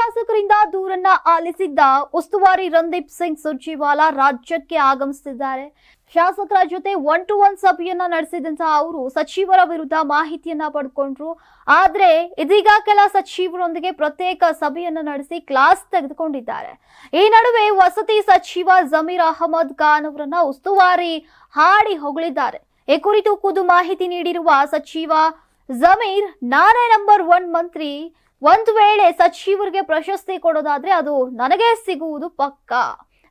ಶಾಸಕರಿಂದ ದೂರನ್ನ ಆಲಿಸಿದ್ದ ಉಸ್ತುವಾರಿ ರಂದೀಪ್ ಸಿಂಗ್ ಸುರ್ಜೇವಾಲಾ ರಾಜ್ಯಕ್ಕೆ ಆಗಮಿಸುತ್ತಿದ್ದಾರೆ. ಶಾಸಕರ ಜೊತೆ ಒನ್ ಟು ಒನ್ ಸಭೆಯನ್ನ ನಡೆಸಿದಂತಹ ಅವರು ಸಚಿವರ ವಿರುದ್ಧ ಮಾಹಿತಿಯನ್ನ ಪಡ್ಕೊಂಡ್ರು. ಆದ್ರೆ ಇದೀಗ ಕೆಲ ಸಚಿವರೊಂದಿಗೆ ಪ್ರತ್ಯೇಕ ಸಭೆಯನ್ನ ನಡೆಸಿ ಕ್ಲಾಸ್ ತೆಗೆದುಕೊಂಡಿದ್ದಾರೆ. ಈ ನಡುವೆ ವಸತಿ ಸಚಿವ ಜಮೀರ್ ಅಹಮದ್ ಖಾನ್ ಅವರನ್ನ ಉಸ್ತುವಾರಿ ಹಾಡಿ ಹೊಗಳಿದ್ದಾರೆ. ಈ ಕುರಿತು ಖುದ್ದು ಮಾಹಿತಿ ನೀಡಿರುವ ಸಚಿವ ಜಮೀರ್ ನಾನೇ ನಂಬರ್ ಒನ್ ಮಂತ್ರಿ ಒಂದು ವೇಳೆ ಸಚಿವರಿಗೆ ಪ್ರಶಸ್ತಿ ಕೊಡೋದಾದ್ರೆ ಅದು ನನಗೆ ಸಿಗುವುದು ಪಕ್ಕಾ.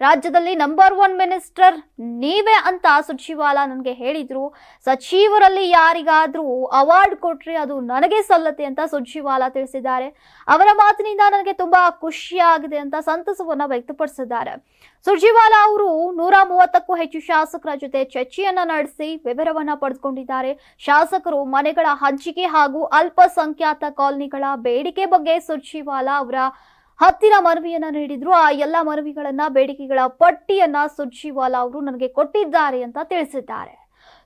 ರಾಜ್ಯದಲ್ಲಿ ನಂಬರ್ ಒನ್ ಮಿನಿಸ್ಟರ್ ನೀವೇ ಅಂತ ಸಚಿವಾಲ ನನಗೆ ಹೇಳಿದ್ರು. ಸಚಿವರಲ್ಲಿ ಯಾರಿಗಾದರೂ ಅವಾರ್ಡ್ ಕೊಟ್ರೆ ಅದು ನನಗೆ ಸಲ್ಲತ್ತೆ ಅಂತ ಸಚಿವಾಲ ತಿಳಿಸಿದ್ದಾರೆ. ಅವರ ಮಾತಿನಿಂದ ನನಗೆ ತುಂಬಾ ಖುಷಿಯಾಗಿದೆ ಅಂತ ಸಂತಸವನ್ನ ವ್ಯಕ್ತಪಡಿಸಿದ್ದಾರೆ. ಸುರ್ಜಿವಾಲ ಅವರು ನೂರ ಮೂವತ್ತಕ್ಕೂ ಹೆಚ್ಚು ಶಾಸಕರ ಜೊತೆ ಚರ್ಚೆಯನ್ನ ನಡೆಸಿ ವಿವರವನ್ನ ಪಡೆದುಕೊಂಡಿದ್ದಾರೆ. ಶಾಸಕರು ಮನೆಗಳ ಹಂಚಿಕೆ ಹಾಗೂ ಅಲ್ಪಸಂಖ್ಯಾತ ಕಾಲನಿಗಳ ಬೇಡಿಕೆ ಬಗ್ಗೆ ಸುರ್ಜಿವಾಲ ಅವರ ಹತ್ತಿರ ಮನವಿಯನ್ನ ನೀಡಿದ್ರು. ಆ ಎಲ್ಲ ಮನವಿಗಳನ್ನ ಬೇಡಿಕೆಗಳ ಪಟ್ಟಿಯನ್ನ ಸುರ್ಜಿವಾಲಾ ಅವರು ನನಗೆ ಕೊಟ್ಟಿದ್ದಾರೆ ಅಂತ ತಿಳಿಸಿದ್ದಾರೆ.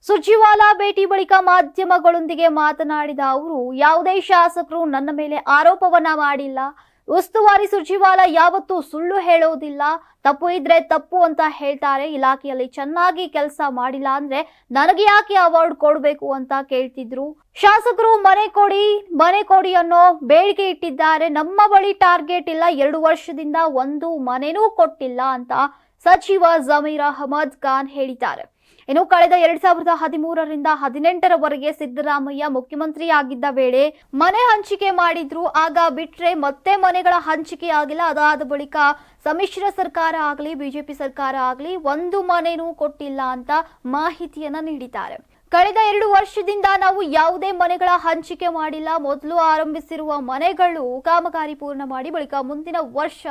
ಸುರ್ಜಿವಾಲಾ ಭೇಟಿ ಬಳಿಕ ಮಾಧ್ಯಮಗಳೊಂದಿಗೆ ಮಾತನಾಡಿದ ಅವರು, ಯಾವುದೇ ಶಾಸಕರು ನನ್ನ ಮೇಲೆ ಆರೋಪವನ್ನ ಮಾಡಿಲ್ಲ. ಉಸ್ತುವಾರಿ ಸಚಿವಾಲಯ ಯಾವತ್ತೂ ಸುಳ್ಳು ಹೇಳೋದಿಲ್ಲ. ತಪ್ಪು ಇದ್ರೆ ತಪ್ಪು ಅಂತ ಹೇಳ್ತಾರೆ. ಇಲಾಖೆಯಲ್ಲಿ ಚೆನ್ನಾಗಿ ಕೆಲಸ ಮಾಡಿಲ್ಲ ಅಂದ್ರೆ ನನಗೆ ಯಾಕೆ ಅವಾರ್ಡ್ ಕೊಡಬೇಕು ಅಂತ ಕೇಳ್ತಿದ್ರು. ಶಾಸಕರು ಮನೆ ಕೊಡಿ ಮನೆ ಕೊಡಿ ಅನ್ನೋ ಬೇಡಿಕೆ ಇಟ್ಟಿದ್ದಾರೆ. ನಮ್ಮ ಬಳಿ ಟಾರ್ಗೆಟ್ ಇಲ್ಲ. ಎರಡು ವರ್ಷದಿಂದ ಒಂದು ಮನೆನೂ ಕೊಟ್ಟಿಲ್ಲ ಅಂತ ಸಚಿವ ಜಮೀರ್ ಅಹಮದ್ ಖಾನ್ ಹೇಳಿದ್ದಾರೆ. ಇನ್ನು ಕಳೆದ ಎರಡ್ ಸಾವಿರದ ಹದಿಮೂರರಿಂದ ಹದಿನೆಂಟರವರೆಗೆ ಸಿದ್ದರಾಮಯ್ಯ ಮುಖ್ಯಮಂತ್ರಿಯಾಗಿದ್ದ ವೇಳೆ ಮನೆ ಹಂಚಿಕೆ ಮಾಡಿದ್ರು, ಆಗ ಬಿಟ್ರೆ ಮತ್ತೆ ಮನೆಗಳ ಹಂಚಿಕೆ ಆಗಿಲ್ಲ. ಅದಾದ ಬಳಿಕ ಸಮ್ಮಿಶ್ರ ಸರ್ಕಾರ ಆಗಲಿ, ಬಿಜೆಪಿ ಸರ್ಕಾರ ಆಗಲಿ ಒಂದು ಮನೆನೂ ಕೊಟ್ಟಿಲ್ಲ ಅಂತ ಮಾಹಿತಿಯನ್ನ ನೀಡಿದ್ದಾರೆ. ಕಳೆದ ಎರಡು ವರ್ಷದಿಂದ ನಾವು ಯಾವುದೇ ಮನೆಗಳ ಹಂಚಿಕೆ ಮಾಡಿಲ್ಲ. ಮೊದಲು ಆರಂಭಿಸಿರುವ ಮನೆಗಳು ಕಾಮಗಾರಿ ಪೂರ್ಣ ಮಾಡಿ ಬಳಿಕ ಮುಂದಿನ ವರ್ಷ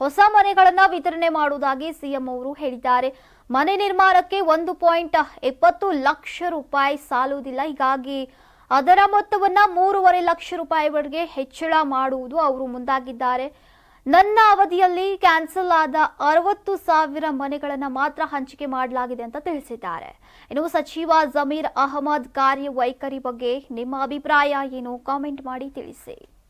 ಹೊಸ ಮನೆಗಳನ್ನ ವಿತರಣೆ ಮಾಡುವುದಾಗಿ ಸಿಎಂ ಅವರು ಹೇಳಿದ್ದಾರೆ. ಮನೆ ನಿರ್ಮಾಣಕ್ಕೆ ಒಂದು ಪಾಯಿಂಟ್ ಇಪ್ಪತ್ತು ಲಕ್ಷ ರೂಪಾಯಿ ಸಾಲುವುದಿಲ್ಲ. ಹೀಗಾಗಿ ಅದರ ಮೊತ್ತವನ್ನ ಮೂರುವರೆ ಲಕ್ಷ ರೂಪಾಯಿವರೆಗೆ ಹೆಚ್ಚಳ ಮಾಡುವುದು ಅವರು ಮುಂದಾಗಿದ್ದಾರೆ. ನನ್ನ ಅವಧಿಯಲ್ಲಿ ಕ್ಯಾನ್ಸಲ್ ಆದ ಅರವತ್ತು ಸಾವಿರ ಮನೆಗಳನ್ನ ಮಾತ್ರ ಹಂಚಿಕೆ ಮಾಡಲಾಗಿದೆ ಅಂತ ತಿಳಿಸಿದ್ದಾರೆ. ಇನ್ನು ಸಚಿವ ಜಮೀರ್ ಅಹಮದ್ ಕಾರ್ಯವೈಖರಿ ಬಗ್ಗೆ ನಿಮ್ಮ ಅಭಿಪ್ರಾಯ ಏನು? ಕಾಮೆಂಟ್ ಮಾಡಿ ತಿಳಿಸಿ.